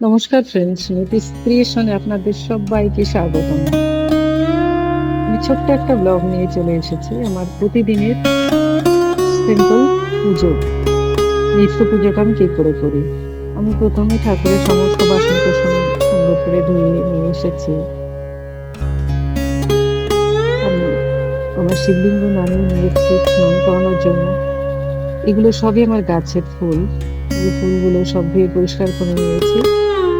নমস্কার ফ্রেন্ডস নীতিশ ক্রিয়েশনে আপনাদের সবাইকে স্বাগতম। আমি ছোট্ট একটা ব্লগ নিয়ে চলে এসেছি, আমার প্রতিদিনের সিম্পল পুজো। নিত্য পুজোটা আমি কী করে করি? আমি প্রথমে ঠাকুরের সমস্ত বাসন কোসন সুন্দর করে ধুয়ে নিয়ে এসেছি। আমি আমার শিবলিঙ্গ নামিয়ে নিয়েছি স্নান করানোর জন্য। এগুলো সবই আমার গাছের ফুল। ফুলগুলো সব ধুয়ে পরিষ্কার করে নিয়েছি।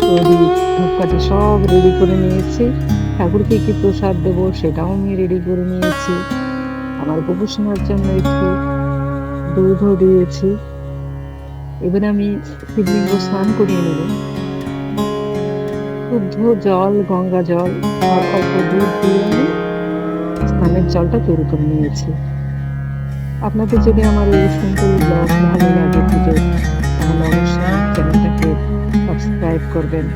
প্রদীপ ধূপকাঠি সব রেডি করে নিয়েছি। ঠাকুরকে কি প্রসাদ দেবো সেটাও আমি রেডি করে নিয়েছি। আমার গবেষণার জন্য একটু দুধও দিয়েছি। এবার আমি শিবলিঙ্গ স্নান করিয়ে নেব। শুদ্ধ জল, গঙ্গা জল, অল্প দুধ দিয়ে আমি স্নানের জলটা তৈরি করে নিয়েছি। আপনাদের যদি আমার এই ব্লগ ভালো লাগে পুজো তাহলে অবশ্যই সাবস্ক্রাইব করবেন।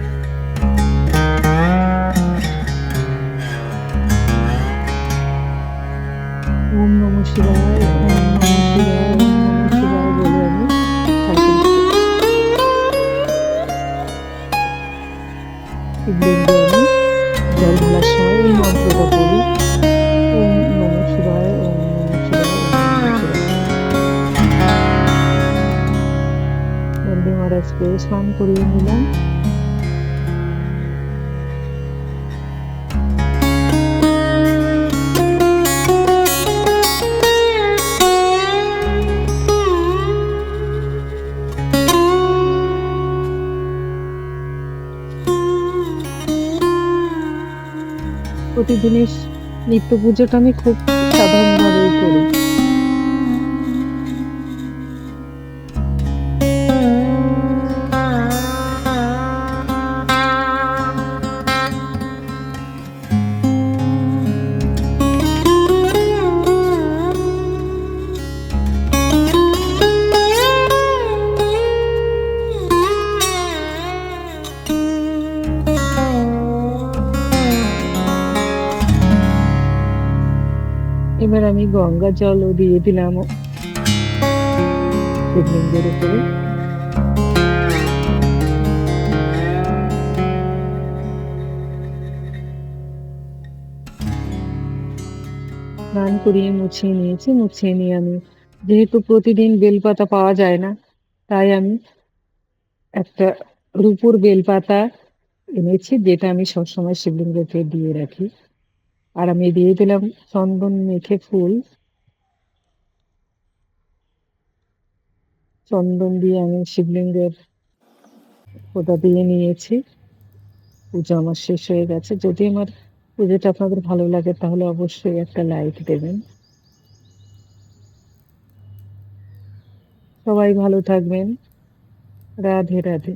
ওম নম শিবায়, ওম নম শিবায়, ওম নম শিবায় বলে আমি শিবলিঙ্গে আমি জল এই মন্ত্রটা বলি নন্দী মহারাজকে স্নান করিয়ে নিলাম। প্রতিদিনের নিত্য পুজোটা আমি খুব সাধারণভাবেই করি। এবার আমি গঙ্গা জলও দিয়ে দিলাম। শিবলিঙ্গের উপরে। স্নান করিয়ে মুছিয়ে নিয়েছি মুছিয়ে নিয়ে আমি যেহেতু প্রতিদিন বেলপাতা পাওয়া যায় না, তাই আমি একটা রূপুর বেলপাতা এনেছি, যেটা আমি সবসময় শিবলিঙ্গকে দিয়ে রাখি। আর আমি দিয়ে দিলাম চন্দন মেখে ফুল। চন্দন দিয়ে আমি শিবলিঙ্গের ফোঁটা দিয়ে নিয়েছি। পুজো আমার শেষ হয়ে গেছে। যদি আমার পুজোটা আপনাদের ভালো লাগে, তাহলে অবশ্যই একটা লাইক দেবেন। সবাই ভালো থাকবেন। রাধে রাধে।